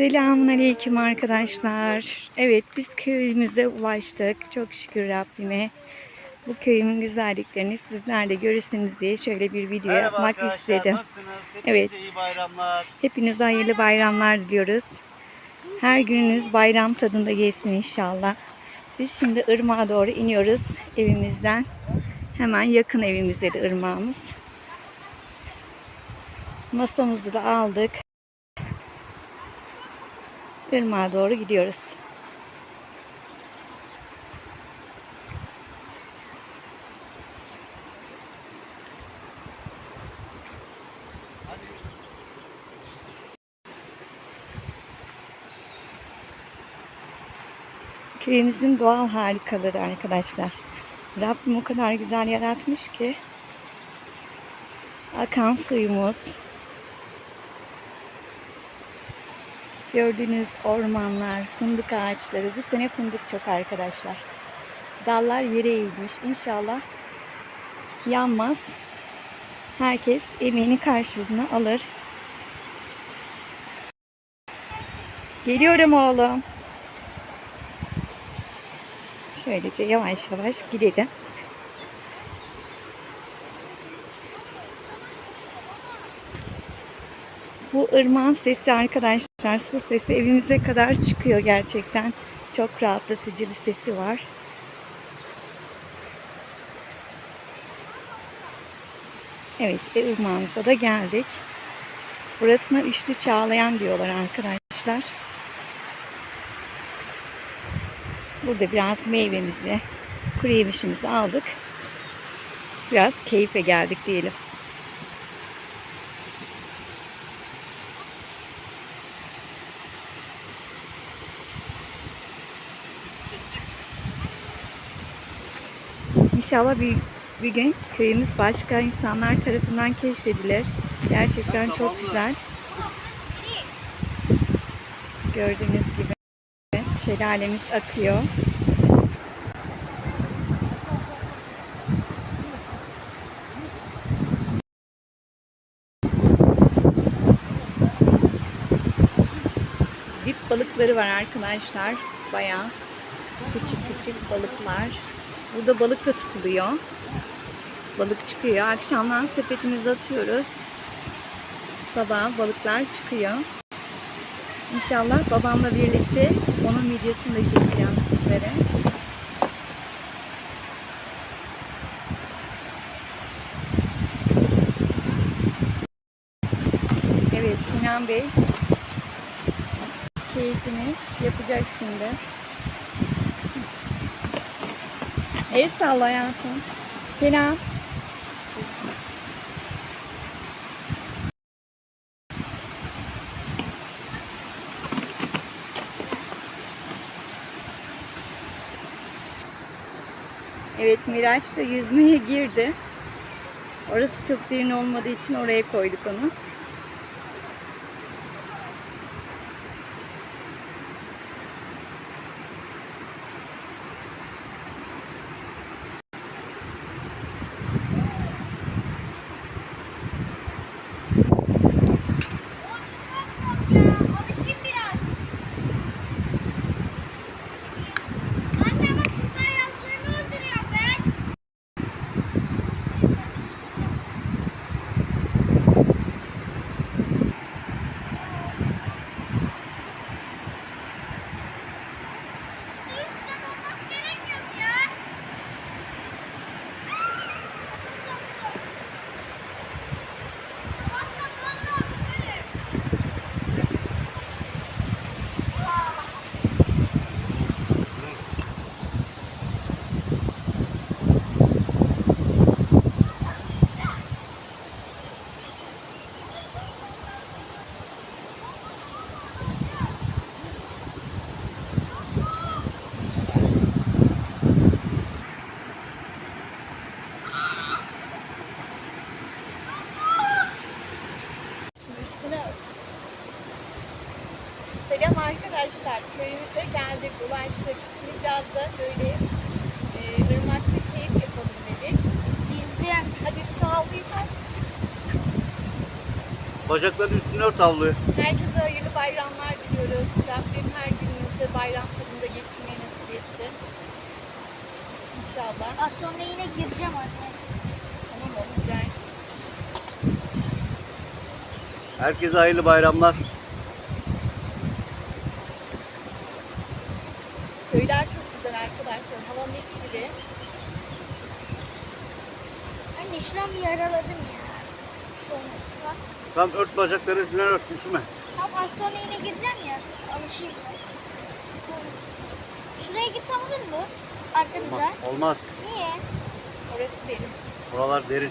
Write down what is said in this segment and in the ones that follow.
Selamun Aleyküm arkadaşlar. Evet biz köyümüze ulaştık. Çok şükür Rabbime. Bu köyümün güzelliklerini sizler de görürsünüz diye şöyle bir video Merhaba yapmak arkadaşlar, istedim. Nasılsınız? Hepinize Evet. iyi bayramlar. Hepinize hayırlı bayramlar diliyoruz. Her gününüz bayram tadında geçsin inşallah. Biz şimdi ırmağa doğru iniyoruz evimizden. Hemen yakın evimizde de ırmağımız. Masamızı da aldık. Irmağa doğru gidiyoruz. Köyümüzün doğal harikaları arkadaşlar. Rabbim o kadar güzel yaratmış ki. Akan suyumuz. Gördüğünüz ormanlar, fındık ağaçları. Bu sene fındık çok arkadaşlar. Dallar yere eğilmiş. İnşallah yanmaz. Herkes emeğini karşılığını alır. Geliyorum oğlum. Şöylece yavaş yavaş gidelim. Bu ırmağın sesi arkadaşlar, su sesi evimize kadar çıkıyor gerçekten. Çok rahatlatıcı bir sesi var. Evet, ırmağımıza da geldik. Burasına üçlü çağlayan diyorlar arkadaşlar. Burada biraz meyvemizi, kuru yemişimizi aldık. Biraz keyfe geldik diyelim. İnşallah bir, bir gün köyümüz başka insanlar tarafından keşfedilir. Gerçekten çok güzel. Gördüğünüz gibi şelalemiz akıyor. Dip balıkları var arkadaşlar. Bayağı küçük küçük balıklar. Burada balık da tutuluyor. Balık çıkıyor. Akşamdan sepetimize atıyoruz. Sabah balıklar çıkıyor. İnşallah babamla birlikte onun videosunu da çekeceğim sizlere. Evet Kenan Bey keyfini yapacak şimdi. El salla hayatım. Kenan. Evet Miraç da yüzmeye girdi. Orası çok derin olmadığı için oraya koyduk onu. Arkadaşlar. Köyümüze geldik, ulaştık. Şimdi biraz da böyle e, ırmakta keyif yapalım dedik. Bizde Hadi üstüne havluyu tak. Bacakların üstüne ört havluyu. Herkese hayırlı bayramlar diliyoruz. bayram tadında geçirmeyi nasip etsin. İnşallah. Az sonra yine gireceğim anne. Tamam oğlum gel. Herkese hayırlı bayramlar. Köyler çok güzel arkadaşlar. Hava mis gibi. Anne şuramı yaraladım ya. Şu olmadı. Bak. Tam ört bacakları falan ört üşüme. Tam az sonra yine gireceğim ya. Alışayım biraz. Şuraya gitsem olur mu? Arkanıza. Olmaz. Olmaz. Niye? Orası benim. Oralar derin.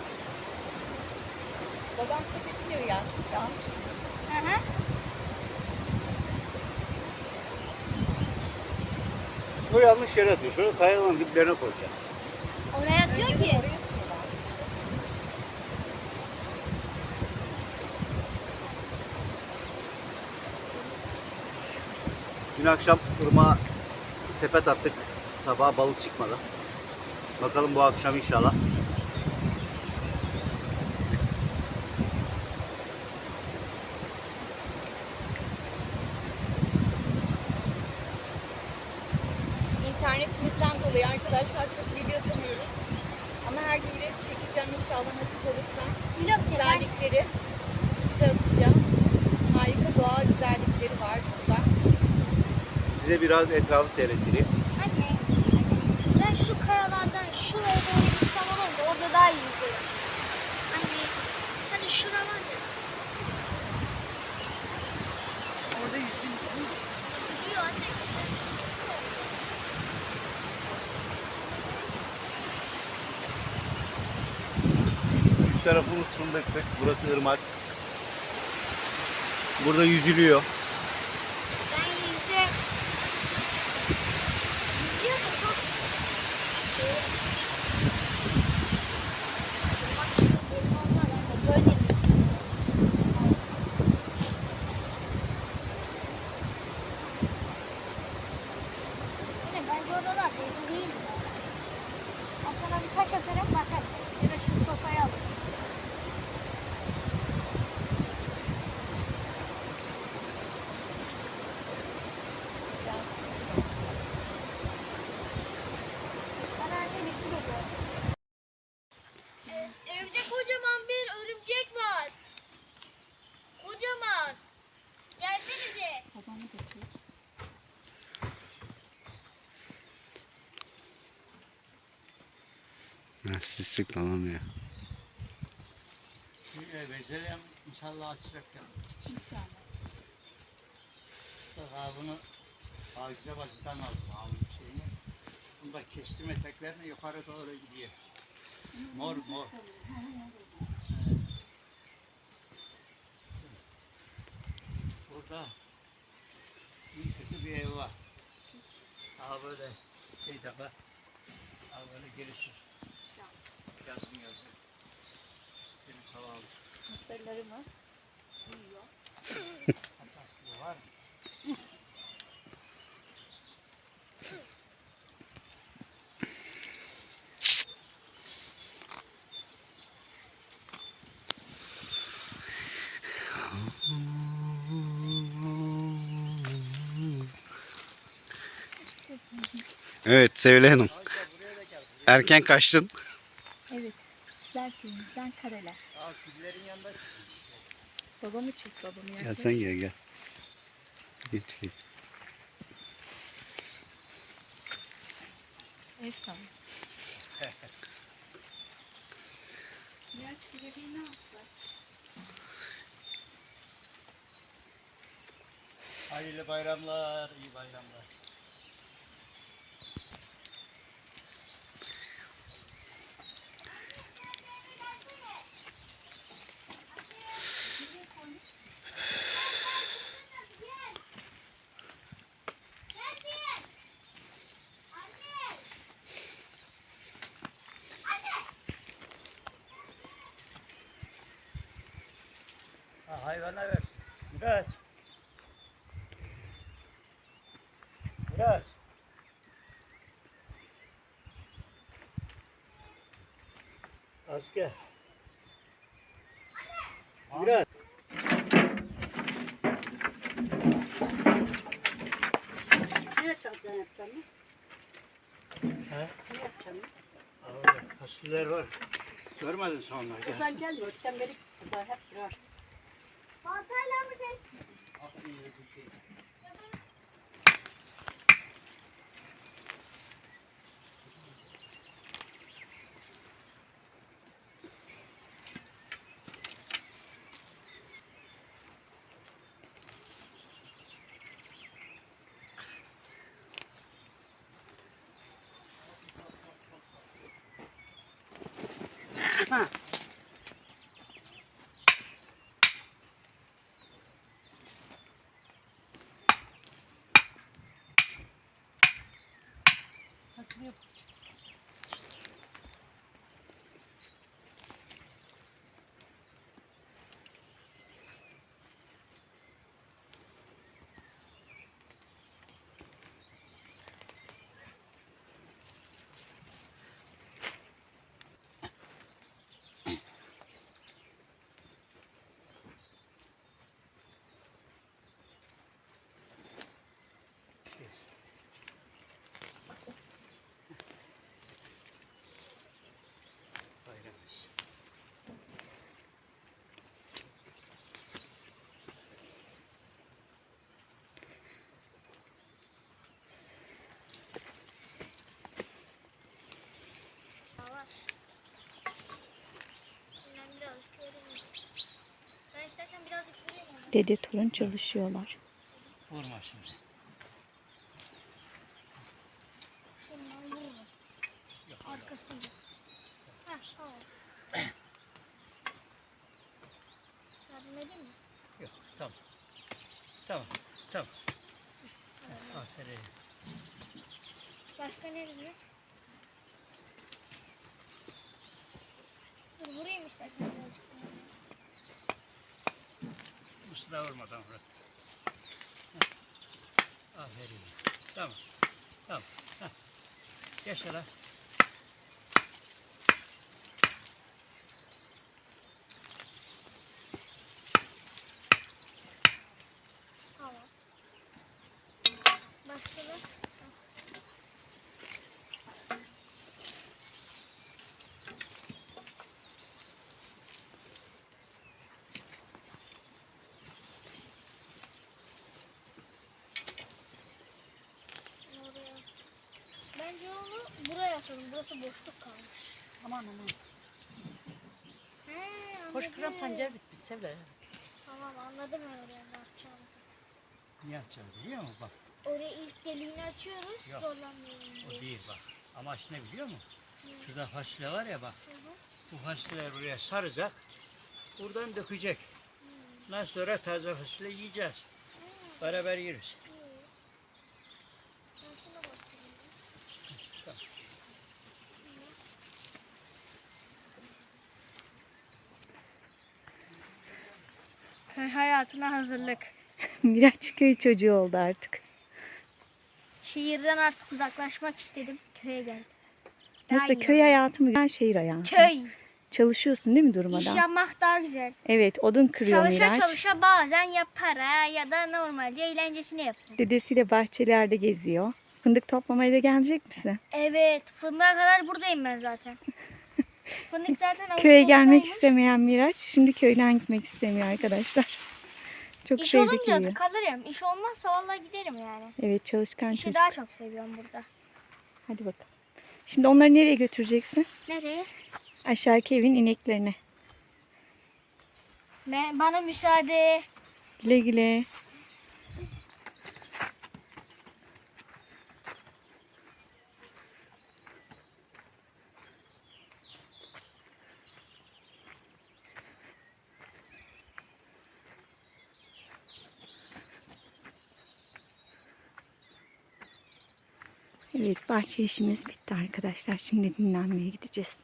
Babam sepetini uyanmış almış. Hı hı. Bu yanlış yere atıyor. Şöyle kayaların diplerine koyacağım. Oraya atıyor ki. Akşam ırmağa sepet attık. Sabaha balık çıkmadı. Bakalım bu akşam inşallah. İnternetimizden dolayı arkadaşlar çok video atamıyoruz. Ama her gün yine çekeceğim inşallah nasip olursa. Vlog çeken. Güzellikleri size atacağım. Harika doğa güzellikleri var burada. Size biraz etrafı seyrettireyim. Anne. anne, Ben şu kayalardan şuraya doğru gitsem olur mu? Orada daha iyi izlerim. Anne. Hani şura var ya. Orada Sürüyor anne. geçen. Üst tarafımız fındıklık. Burası ırmak. Burada yüzülüyor. Ben yüzde... Yüzüyor da çok... Bak şimdi benim olmaz ama böyle Anne bence oralar derin değil mi? Ben sana bir taş atarım bakarım. Ya da şu sopayı alırım. Bana anne bir su geliyor. Evde kocaman bir örümcek var. Kocaman. Gelsenize. Babamı götür. Sislik falan ya. Şöyle becereyim inşallah açacak ya. İnşallah. Daha bunu ağaca başından aldım ağacın şeyini. Bunu da kestim eteklerini yukarı doğru gidiyor. Mor mor. Burada bir kötü bir ev var. Daha böyle şey de var. Daha böyle gelişir. Yazın yazın. Benim sabahım. Mısırlarımız uyuyor. Evet Sevilay Hanım. Erken kaçtın. Köyümüzden kareler. Aa, küllerin yanında Babamı çek babamı Gel yaklaş. sen gel gel. Geç geç. Esen. Miraç kelebeği ne yaptılar? Hayırlı bayramlar, iyi bayramlar. Ha, hayvana ver. Biraz. Biraz. Az gel. Biraz. yapacaksın? He? Ne yapacaksın? Orada fasulyeler var. Görmedin sen onları. Gel. Ben gelmiyor. Sen beni hep durar. Baltayla mı kes? Ha. Fasulye Bayramız. Var. Ben birazcık göreyim. Ben istersen birazcık göreyim onu. Dede torun çalışıyorlar. Vurma şimdi. Arkasını. Ha. Yardım edeyim mi? Yok tamam. Tamam. Tamam. Aferin. Başka ne bilir? Dur vurayım istersen birazcık. Musluğa vurmadan bırak. Aferin. Tamam. Tamam. Heh. Geç hele. Tamam. Başka ne? Oraya. Onu buraya asalım. Burası boşluk kalmış. Aman aman. He, Hoş anladım. kıran pancar bitmiş Sevle. Tamam anladım oraya ne yapacağımızı. Ne yapacağız biliyor musun? Bak Oraya ilk deliğini açıyoruz. Yok. Zorlanmayalım o değil bak. Amaç ne biliyor musun? Şurada fasulye var ya bak. Hı hı. Bu fasulyeleri buraya saracak. Buradan dökecek. Ondan sonra taze fasulye yiyeceğiz. Beraber yeriz. Ben şuna bakayım. Tamam. Hayatına hazırlık. Miraç köy çocuğu oldu artık. Şehirden artık uzaklaşmak istedim. Köye geldim. Nasıl iyi köy hayatı mı? Güzel şehir hayatı. Köy. Çalışıyorsun değil mi İş durmadan? yapmak daha güzel. Evet odun kırıyor Çalışa Miraç. çalışa bazen yapar ha ya da normalce eğlencesini yapar. Dedesiyle bahçelerde geziyor. Fındık toplamaya da gelecek misin? Evet fındığa kadar buradayım ben zaten. Fındık zaten Köye gelmek Ağustos'taymış. istemeyen Miraç şimdi köyden gitmek istemiyor arkadaşlar. Çok İş sevdi olunca köyü. kalırım. İş olmazsa vallahi giderim yani. Evet çalışkan İşi çocuk. daha çok seviyorum burada. Hadi bakalım. Şimdi onları nereye götüreceksin? Nereye? Aşağıki evin ineklerine. Ben, bana müsaade. Güle güle. Evet bahçe işimiz bitti arkadaşlar. Şimdi dinlenmeye gideceğiz.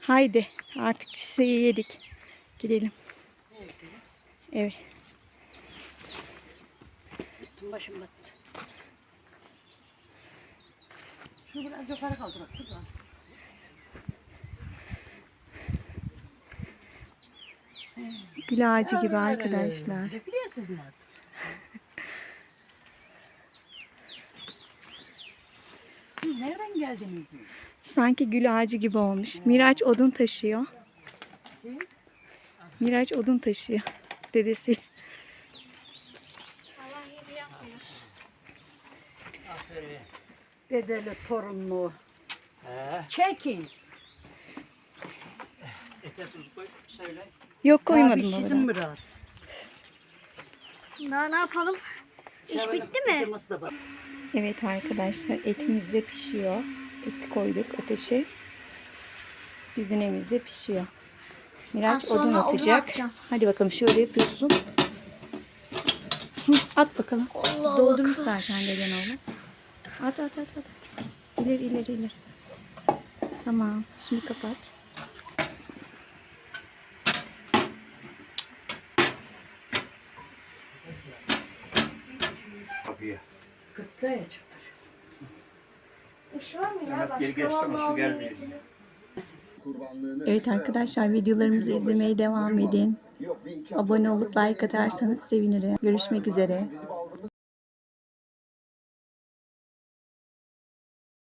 Haydi artık çiseyi yedik. Gidelim. Evet. Bittim başım battı. Şunu biraz yukarı kaldır bak kızım. Gül ağacı gibi arkadaşlar. Dökülüyorsunuz mu artık? Siz nereden geldiniz? Sanki gül ağacı gibi olmuş. Miraç odun taşıyor. Miraç odun taşıyor. Dedesi. Dedeli torunlu. He. Çekin. Ete tuz koy. Söyle. Yok koymadım pişirdim baba. biraz. Daha ne yapalım? İş bitti mi? Pijaması da var. Evet arkadaşlar etimiz de pişiyor. Et koyduk ateşe. Düzinemiz de pişiyor. Miraç Az sonra odun odun atacak. atacağım. Hadi bakalım şöyle yapıyorsun. Hı, at bakalım. Allah Doldurmuş akbar. zaten deden oğlum. At at at at. İleri ileri ileri. Tamam. Şimdi kapat. Kapıya. Kırkaya çıktı. İş var mı ya? Evet, geri geçti ama gelmiyor. getirin. Evet arkadaşlar videolarımızı izlemeye devam edin. Abone olup like atarsanız sevinirim. Görüşmek üzere.